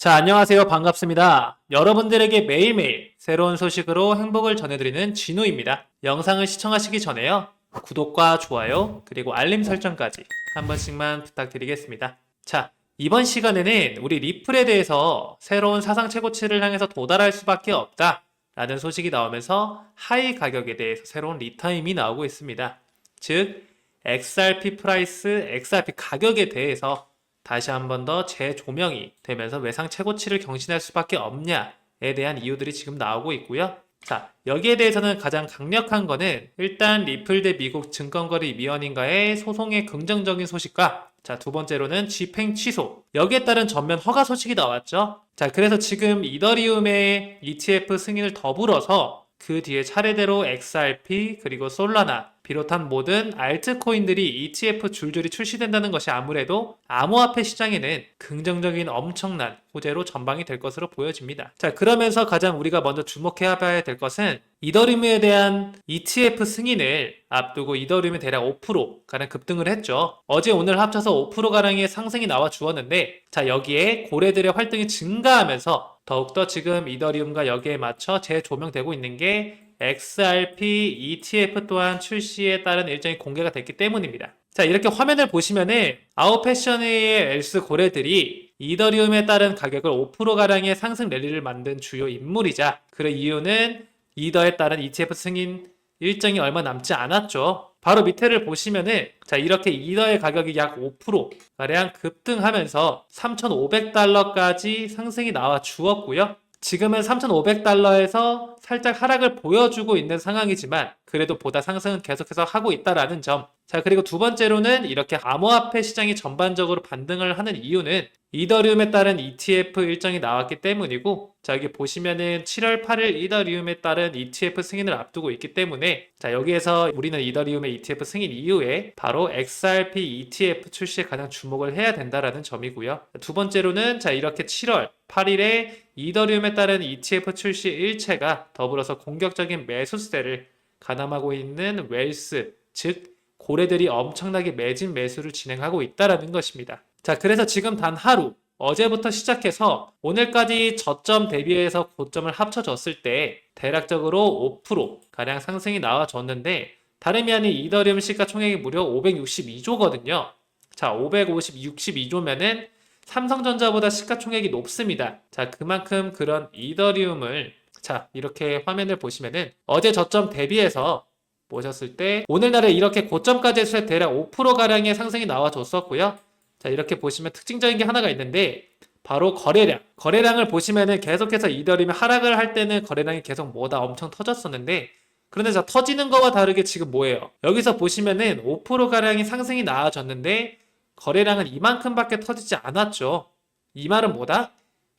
자, 안녕하세요. 반갑습니다. 여러분들에게 매일매일 새로운 소식으로 행복을 전해드리는 진우입니다. 영상을 시청하시기 전에요. 구독과 좋아요, 그리고 알림 설정까지 한 번씩만 부탁드리겠습니다. 자, 이번 시간에는 우리 리플에 대해서 새로운 사상 최고치를 향해서 도달할 수밖에 없다. 라는 소식이 나오면서 하이 가격에 대해서 새로운 리타임이 나오고 있습니다. 즉, XRP 프라이스, XRP 가격에 대해서 다시 한 번 더 재조명이 되면서 외상 최고치를 경신할 수밖에 없냐에 대한 이유들이 지금 나오고 있고요. 자, 여기에 대해서는 가장 강력한 거는 일단 리플 대 미국 증권거래 위원회인가의 소송의 긍정적인 소식과 자, 두 번째로는 집행 취소. 여기에 따른 전면 허가 소식이 나왔죠. 자, 그래서 지금 이더리움의 ETF 승인을 더불어서 그 뒤에 차례대로 XRP 그리고 솔라나 비롯한 모든 알트코인들이 ETF 줄줄이 출시된다는 것이 아무래도 암호화폐 시장에는 긍정적인 엄청난 호재로 전방이 될 것으로 보여집니다. 자, 그러면서 가장 우리가 먼저 주목해야 될 것은 이더리움에 대한 ETF 승인을 앞두고 이더리움이 대략 5%가량 급등을 했죠. 어제 오늘 합쳐서 5%가량의 상승이 나와 주었는데 자, 여기에 고래들의 활동이 증가하면서 더욱더 지금 이더리움과 여기에 맞춰 재조명되고 있는 게 XRP ETF 또한 출시에 따른 일정이 공개가 됐기 때문입니다. 자, 이렇게 화면을 보시면은 아웃패션의 엘스 고래들이 이더리움에 따른 가격을 5%가량의 상승 랠리를 만든 주요 인물이자 그 이유는 이더에 따른 ETF 승인 일정이 얼마 남지 않았죠. 바로 밑에를 보시면은 자 이렇게 이더의 가격이 약 5%가량 급등하면서 3,500달러까지 상승이 나와 주었고요. 지금은 3,500달러에서 살짝 하락을 보여주고 있는 상황이지만 그래도 보다 상승은 계속해서 하고 있다라는 점. 자, 그리고 두 번째로는 이렇게 암호화폐 시장이 전반적으로 반등을 하는 이유는 이더리움에 따른 ETF 일정이 나왔기 때문이고 자, 여기 보시면은 7월 8일 이더리움에 따른 ETF 승인을 앞두고 있기 때문에 자, 여기에서 우리는 이더리움의 ETF 승인 이후에 바로 XRP ETF 출시에 가장 주목을 해야 된다라는 점이고요. 두 번째로는 자, 이렇게 7월 8일에 이더리움에 따른 ETF 출시 일체가 더불어서 공격적인 매수세를 가담하고 있는 웰스, 즉 고래들이 엄청나게 매진 매수를 진행하고 있다라는 것입니다. 자, 그래서 지금 단 하루 어제부터 시작해서 오늘까지 저점 대비해서 고점을 합쳐졌을 때 대략적으로 5% 가량 상승이 나와줬는데 다름이 아닌 이더리움 시가총액이 무려 562조거든요. 자, 562조면은 삼성전자보다 시가총액이 높습니다. 자, 그만큼 그런 이더리움을 자, 이렇게 화면을 보시면은 어제 저점 대비해서 보셨을 때 오늘날에 이렇게 고점까지 해서 대략 5%가량의 상승이 나와줬었고요. 자, 이렇게 보시면 특징적인 게 하나가 있는데 바로 거래량. 거래량을 보시면은 계속해서 이더리움이 하락을 할 때는 거래량이 계속 뭐다 엄청 터졌었는데 그런데 자, 터지는 거와 다르게 지금 뭐예요? 여기서 보시면은 5%가량이 상승이 나와졌는데 거래량은 이만큼밖에 터지지 않았죠. 이 말은 뭐다?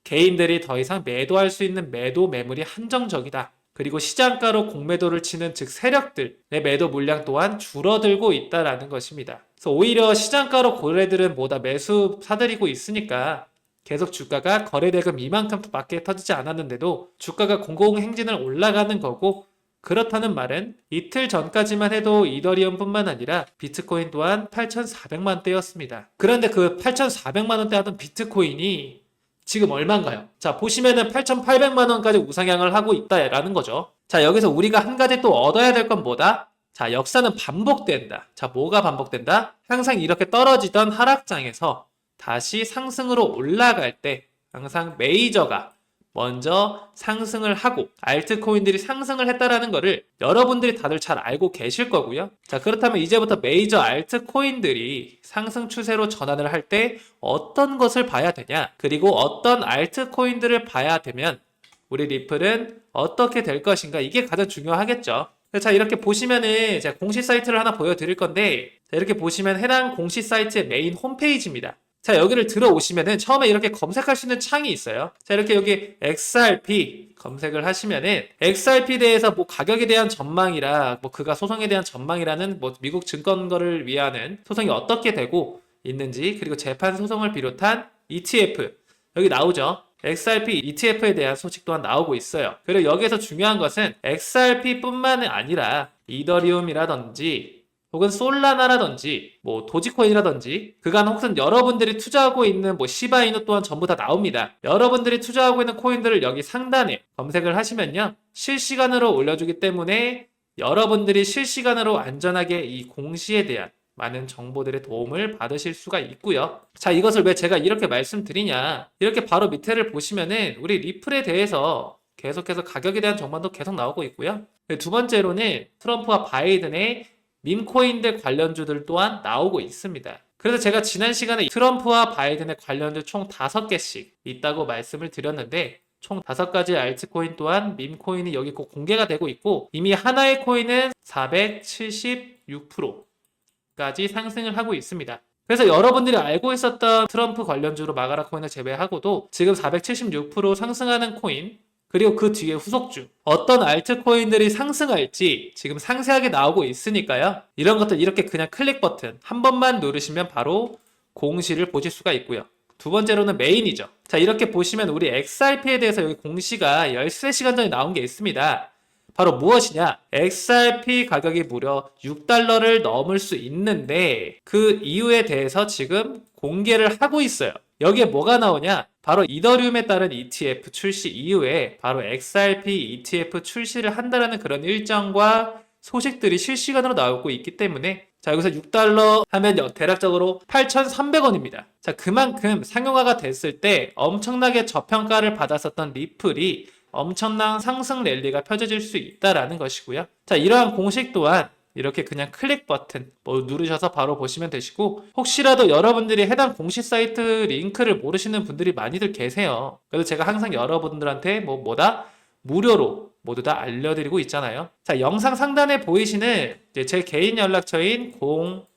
개인들이 더 이상 매도할 수 있는 매도 매물이 한정적이다. 그리고 시장가로 공매도를 치는 즉 세력들의 매도 물량 또한 줄어들고 있다라는 것입니다. 그래서 오히려 시장가로 고래들은 뭐다 매수 사들이고 있으니까 계속 주가가 거래대금 이만큼밖에 터지지 않았는데도 주가가 공공행진을 올라가는 거고 그렇다는 말은 이틀 전까지만 해도 이더리움뿐만 아니라 비트코인 또한 8,400만 대였습니다. 그런데 그 8,400만 원대 하던 비트코인이 지금 얼마인가요? 자, 보시면은 8,800만 원까지 우상향을 하고 있다라는 거죠. 자, 여기서 우리가 한 가지 또 얻어야 될 건 뭐다? 자, 역사는 반복된다. 자, 뭐가 반복된다? 항상 이렇게 떨어지던 하락장에서 다시 상승으로 올라갈 때 항상 메이저가 먼저 상승을 하고 알트코인들이 상승을 했다라는 거를 여러분들이 다들 잘 알고 계실 거고요. 자, 그렇다면 이제부터 메이저 알트코인들이 상승 추세로 전환을 할 때 어떤 것을 봐야 되냐? 그리고 어떤 알트코인들을 봐야 되면 우리 리플은 어떻게 될 것인가? 이게 가장 중요하겠죠. 자, 이렇게 보시면은 제가 공식 사이트를 하나 보여드릴 건데 자, 이렇게 보시면 해당 공식 사이트의 메인 홈페이지입니다. 자, 여기를 들어오시면은 처음에 이렇게 검색할 수 있는 창이 있어요. 자, 이렇게 여기 XRP 검색을 하시면은 XRP 대해서 뭐 가격에 대한 전망이라 뭐 그가 소송에 대한 전망이라는 뭐 미국 증권거를 위하는 소송이 어떻게 되고 있는지 그리고 재판 소송을 비롯한 ETF 여기 나오죠. XRP ETF에 대한 소식 또한 나오고 있어요. 그리고 여기에서 중요한 것은 XRP뿐만 아니라 이더리움이라든지 혹은 솔라나라든지 뭐 도지코인이라든지 그간 혹은 여러분들이 투자하고 있는 뭐 시바이누 또한 전부 다 나옵니다. 여러분들이 투자하고 있는 코인들을 여기 상단에 검색을 하시면요. 실시간으로 올려주기 때문에 여러분들이 실시간으로 안전하게 이 공시에 대한 많은 정보들의 도움을 받으실 수가 있고요. 자, 이것을 왜 제가 이렇게 말씀드리냐? 이렇게 바로 밑에를 보시면은 우리 리플에 대해서 계속해서 가격에 대한 정보도 계속 나오고 있고요. 두 번째로는 트럼프와 바이든의 밈코인들 관련주들 또한 나오고 있습니다. 그래서 제가 지난 시간에 트럼프와 바이든의 관련주 총 5개씩 있다고 말씀을 드렸는데 총 5가지 알트코인 또한 밈코인이 여기 꼭 공개가 되고 있고 이미 하나의 코인은 476%까지 상승을 하고 있습니다. 그래서 여러분들이 알고 있었던 트럼프 관련주로 마가라 코인을 제외하고도 지금 476% 상승하는 코인 그리고 그 뒤에 후속주 어떤 알트코인들이 상승할지 지금 상세하게 나오고 있으니까요. 이런 것들 이렇게 그냥 클릭 버튼 한 번만 누르시면 바로 공시를 보실 수가 있고요. 두 번째로는 메인이죠. 자, 이렇게 보시면 우리 XRP에 대해서 여기 공시가 13시간 전에 나온 게 있습니다. 바로 무엇이냐? XRP 가격이 무려 6달러를 넘을 수 있는데 그 이유에 대해서 지금 공개를 하고 있어요. 여기에 뭐가 나오냐? 바로 이더리움에 따른 ETF 출시 이후에 바로 XRP ETF 출시를 한다라는 그런 일정과 소식들이 실시간으로 나오고 있기 때문에 자 여기서 6달러 하면 여- 대략적으로 8,300원입니다. 자 그만큼 상용화가 됐을 때 엄청나게 저평가를 받았었던 리플이 엄청난 상승 랠리가 펼쳐질 수 있다라는 것이고요. 자 이러한 공식 또한 이렇게 그냥 클릭 버튼 뭐 누르셔서 바로 보시면 되시고 혹시라도 여러분들이 해당 공식 사이트 링크를 모르시는 분들이 많이들 계세요. 그래서 제가 항상 여러분들한테 뭐 뭐다 무료로 모두 다 알려드리고 있잖아요. 자 영상 상단에 보이시는 제 개인 연락처인 010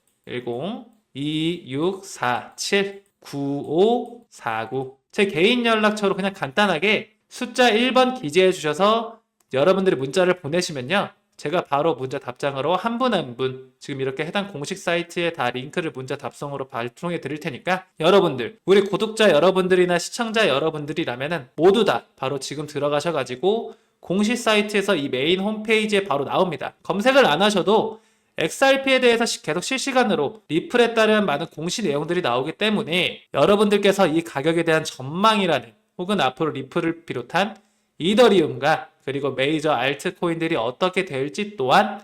2647 9549 제 개인 연락처로 그냥 간단하게 숫자 1번 기재해 주셔서 여러분들이 문자를 보내시면요. 제가 바로 문자 답장으로 한 분한분 지금 이렇게 해당 공식 사이트에 다 링크를 문자 답성으로 발송해 드릴 테니까 여러분들 우리 구독자 여러분들이나 시청자 여러분들이라면은 모두 다 바로 지금 들어가셔 가지고 공식 사이트에서 이 메인 홈페이지에 바로 나옵니다. 검색을 안 하셔도 XRP에 대해서 시- 계속 실시간으로 리플에 따른 많은 공시 내용들이 나오기 때문에 여러분들께서 이 가격에 대한 전망이라는 혹은 앞으로 리플을 비롯한 이더리움과 그리고 메이저 알트코인들이 어떻게 될지 또한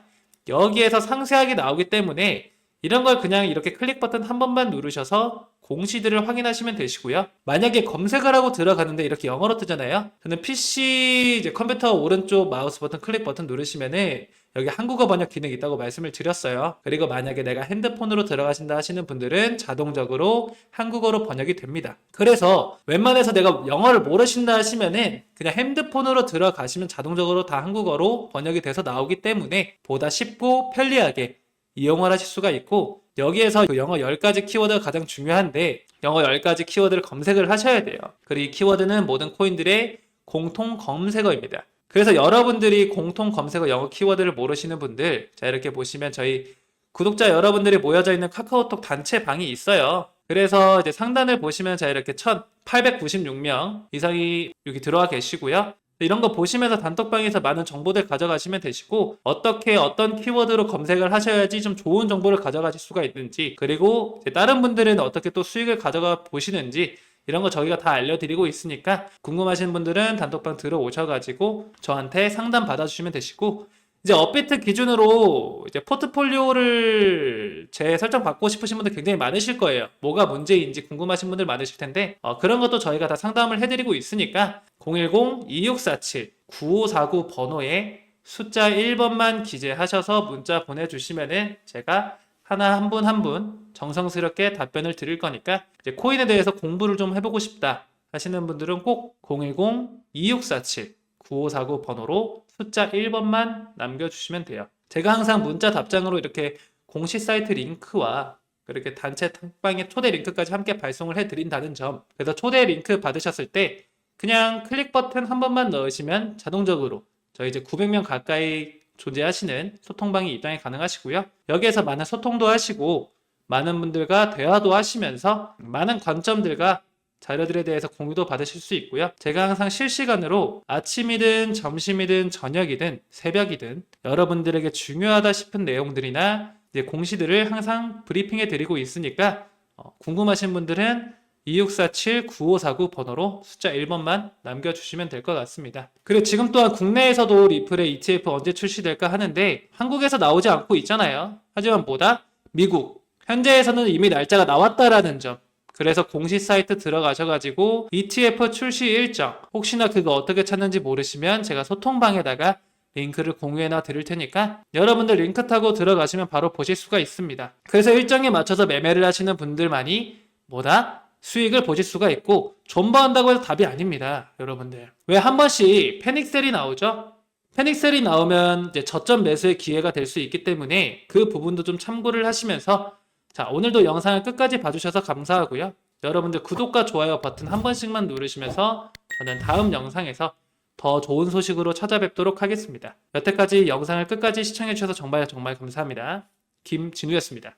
여기에서 상세하게 나오기 때문에 이런 걸 그냥 이렇게 클릭 버튼 한 번만 누르셔서 공시들을 확인하시면 되시고요. 만약에 검색을 하고 들어가는데 이렇게 영어로 뜨잖아요. 저는 PC 이제 컴퓨터 오른쪽 마우스 버튼 클릭 버튼 누르시면은 여기 한국어 번역 기능이 있다고 말씀을 드렸어요. 그리고 만약에 내가 핸드폰으로 들어가신다 하시는 분들은 자동적으로 한국어로 번역이 됩니다. 그래서 웬만해서 내가 영어를 모르신다 하시면은 그냥 핸드폰으로 들어가시면 자동적으로 다 한국어로 번역이 돼서 나오기 때문에 보다 쉽고 편리하게 이용을 하실 수가 있고 여기에서 그 영어 10가지 키워드가 가장 중요한데 영어 10가지 키워드를 검색을 하셔야 돼요. 그리고 이 키워드는 모든 코인들의 공통 검색어입니다. 그래서 여러분들이 공통 검색어 영어 키워드를 모르시는 분들 자 이렇게 보시면 저희 구독자 여러분들이 모여져 있는 카카오톡 단체 방이 있어요. 그래서 이제 상단을 보시면 자 이렇게 1896명 이상이 여기 들어와 계시고요. 이런 거 보시면서 단톡방에서 많은 정보들 가져가시면 되시고 어떻게 어떤 키워드로 검색을 하셔야지 좀 좋은 정보를 가져가실 수가 있는지 그리고 다른 분들은 어떻게 또 수익을 가져가 보시는지 이런 거 저희가 다 알려드리고 있으니까 궁금하신 분들은 단톡방 들어오셔가지고 저한테 상담 받아주시면 되시고 이제 업비트 기준으로 이제 포트폴리오를 재설정 받고 싶으신 분들 굉장히 많으실 거예요. 뭐가 문제인지 궁금하신 분들 많으실 텐데 어, 그런 것도 저희가 다 상담을 해드리고 있으니까 010-2647-9549 번호에 숫자 1번만 기재하셔서 문자 보내주시면은 제가 하나 한 분 한 분 정성스럽게 답변을 드릴 거니까 이제 코인에 대해서 공부를 좀 해보고 싶다 하시는 분들은 꼭 010-2647-9549 번호로 숫자 1번만 남겨주시면 돼요. 제가 항상 문자 답장으로 이렇게 공식 사이트 링크와 그렇게 단체 톡방의 초대 링크까지 함께 발송을 해드린다는 점. 그래서 초대 링크 받으셨을 때 그냥 클릭 버튼 한 번만 넣으시면 자동적으로 저희 이제 900명 가까이 존재하시는 소통방이 입장이 가능하시고요. 여기에서 많은 소통도 하시고 많은 분들과 대화도 하시면서 많은 관점들과 자료들에 대해서 공유도 받으실 수 있고요. 제가 항상 실시간으로 아침이든 점심이든 저녁이든 새벽이든 여러분들에게 중요하다 싶은 내용들이나 공시들을 항상 브리핑해 드리고 있으니까 어, 궁금하신 분들은 2647-9549 번호로 숫자 1번만 남겨주시면 될 것 같습니다. 그리고 지금 또한 국내에서도 리플의 ETF 언제 출시될까 하는데 한국에서 나오지 않고 있잖아요. 하지만 뭐다? 미국. 현재에서는 이미 날짜가 나왔다라는 점. 그래서 공식 사이트 들어가셔가지고 ETF 출시 일정 혹시나 그거 어떻게 찾는지 모르시면 제가 소통방에다가 링크를 공유해놔 드릴 테니까 여러분들 링크 타고 들어가시면 바로 보실 수가 있습니다. 그래서 일정에 맞춰서 매매를 하시는 분들만이 뭐다? 수익을 보실 수가 있고 존버한다고 해서 답이 아닙니다. 여러분들. 왜 한 번씩 패닉셀이 나오죠? 패닉셀이 나오면 이제 저점 매수의 기회가 될 수 있기 때문에 그 부분도 좀 참고를 하시면서 자, 오늘도 영상을 끝까지 봐주셔서 감사하고요. 여러분들 구독과 좋아요 버튼 한 번씩만 누르시면서 저는 다음 영상에서 더 좋은 소식으로 찾아뵙도록 하겠습니다. 여태까지 영상을 끝까지 시청해주셔서 정말 정말 감사합니다. 김진우였습니다.